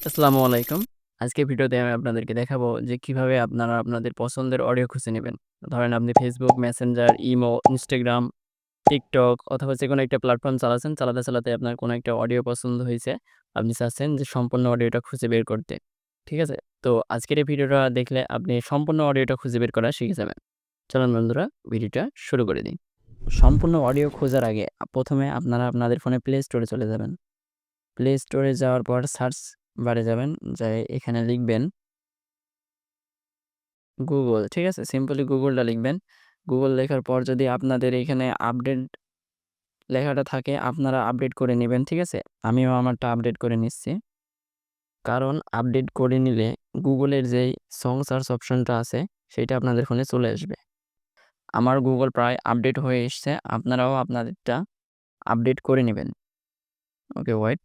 আসসালামু আলাইকুম। আজকে ভিডিওতে আমি আপনাদেরকে দেখাবো যে কীভাবে আপনারা আপনাদের পছন্দের অডিও খুঁজে নেবেন। ধরেন আপনি Facebook, Messenger, Imo, Instagram, TikTok অথবা যেকোনো একটা প্ল্যাটফর্ম চালাচ্ছেন। চালাতে, চালাতে আপনার কোনো একটা অডিও পছন্দ হইছে। আপনি চাচ্ছেন যে সম্পূর্ণ অডিওটা খুঁজে বের করতে। ঠিক আছে? তো আজকের এই ভিডিওটা দেখলে আপনি সম্পূর্ণ অডিওটা খুঁজে বের করা শিখে যাবেন। চলুন বন্ধুরা ভিডিওটা শুরু করে দিই। সম্পূর্ণ অডিও খোঁজার আগে প্রথমে আপনারা আপনাদের ফোনে প্লে স্টোরে চলে যাবেন। প্লে স্টোরে যাওয়ার পর সার্চ বারে যাবেন। যাই এখানে লিখবেন গুগল, ঠিক আছে? সিম্পলি গুগলটা লিখবেন। গুগল লেখার পর যদি আপনাদের এখানে আপডেট লেখাটা থাকে আপনারা আপডেট করে নিবেন, ঠিক আছে? আমিও আমারটা আপডেট করে নিচ্ছি। কারণ আপডেট করে নিলে গুগলের যেই সং সার্চ অপশনটা আছে সেইটা আপনাদের ফোনে চলে আসবে। আমার গুগল প্রায় আপডেট হয়ে এসছে। আপনারাও আপনাদেরটা আপডেট করে নেবেন ওকে ওয়েট।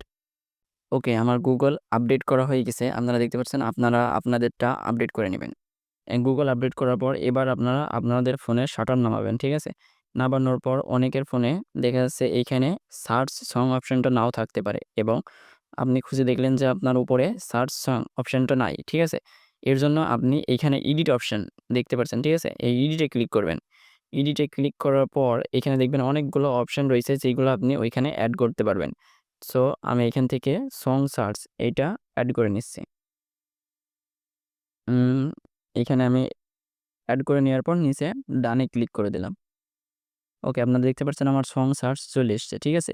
ওকে আমার গুগল আপডেট করা হয়ে গেছে। আপনারা দেখতে পাচ্ছেন আপনারা আপনাদেরটা আপডেট করে নেবেন গুগল আপডেট করার পর এবার আপনারা আপনাদের ফোনে শাটার নামাবেন, ঠিক আছে? নামানোর পর অনেকের ফোনে দেখা যাচ্ছে এইখানে সার্চ সং অপশানটা নাও থাকতে পারে এবং আপনি খুঁজে দেখলেন যে আপনার উপরে সার্চ সং অপশনটা নাই, ঠিক আছে? এর জন্য আপনি এইখানে এডিট অপশন দেখতে পাচ্ছেন, ঠিক আছে? এই এডিটে ক্লিক করবেন। এডিটে ক্লিক করার পর এখানে দেখবেন অনেকগুলো অপশন রয়েছে যেগুলো আপনি ওইখানে অ্যাড করতে পারবেন। সো আমি এখান থেকে সং সার্চ এইটা অ্যাড করে নিচ্ছি। এখানে আমি অ্যাড করে নেওয়ার পর নিচে ডানে ক্লিক করে দিলাম। ওকে আপনারা দেখতে পাচ্ছেন আমার সং সার্চ চলে এসছে, ঠিক আছে?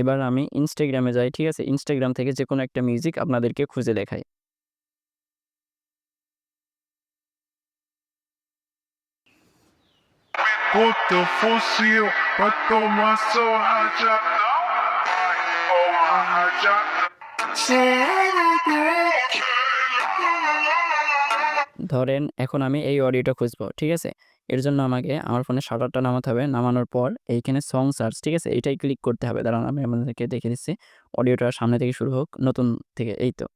এবার আমি ইনস্টাগ্রামে যাই, ঠিক আছে? ইনস্টাগ্রাম থেকে যেকোনো একটা মিউজিক আপনাদেরকে খুঁজে দেখাই। Puto fuzil, pra tomar. Oh, a rajada. ধরেন এখন আমি এই অডিওটা খুঁজবো, ঠিক আছে? এর জন্য আমাকে আমার ফোনে শাটারটা নামাতে হবে। নামানোর পর এইখানে সং সার্চ, ঠিক আছে? এইটাই ক্লিক করতে হবে। দাঁড়ান আমি আপনাদেরকে দেখে দিচ্ছি। অডিওটা সামনে থেকে শুরু হোক, নতুন থেকে এই তো।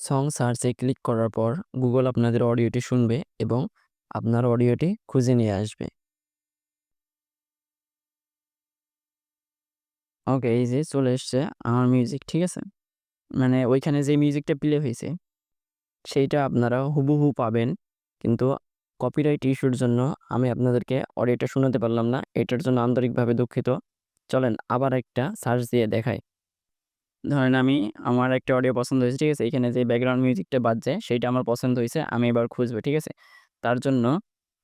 সং সার্চে ক্লিক করার পর গুগল আপনাদের অডিওটি শুনবে এবং আপনার অডিওটি খুঁজে নিয়ে আসবে। ওকে এই যে চলে এসছে আমার মিউজিক, ঠিক আছে? মানে ওইখানে যে মিউজিকটা প্লে হয়েছে সেইটা আপনারা হুবহু পাবেন। কিন্তু কপিরাইট ইস্যুর জন্য আমি আপনাদেরকে অডিওটা শোনাতে পারলাম না। এটার জন্য আন্তরিকভাবে দুঃখিত। চলেন আবার একটা সার্চ দিয়ে দেখাই। ধরেন আমি আমার একটা অডিও পছন্দ হয়েছে, ঠিক আছে? এখানে যে ব্যাকগ্রাউন্ড মিউজিকটা বাজছে সেইটা আমার পছন্দ হয়েছে আমি এবার খুঁজবো, ঠিক আছে? তার জন্য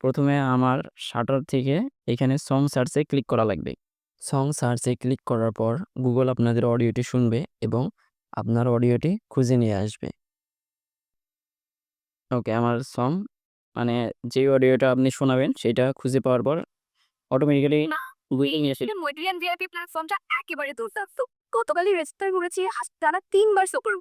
প্রথমে আমার শাটার থেকে এখানে সং সার্চে ক্লিক করা লাগবে। সং সার্চে ক্লিক করার পর গুগল আপনাদের অডিওটি শুনবে এবং আপনার অডিওটি খুঁজে নিয়ে আসবে। ওকে আমার সং মানে যে অডিওটা আপনি শোনাবেন সেটা খুঁজে পাওয়ার পর অটোমেটিক্যালি প্ল্যাটফর্মটা একেবারে দুর্দান্ত। গতকালই রেজিস্টার করেছি আজ টানা ৩ বার সুপার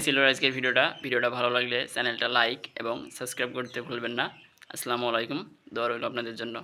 এটাই ছিল আজকের ভিডিওটা। ভিডিওটা ভালো লাগলে চ্যানেলটা লাইক এবং সাবস্ক্রাইব করতে ভুলবেন না। আসসালামু আলাইকুম। দোয়া রইল আপনাদের জন্য।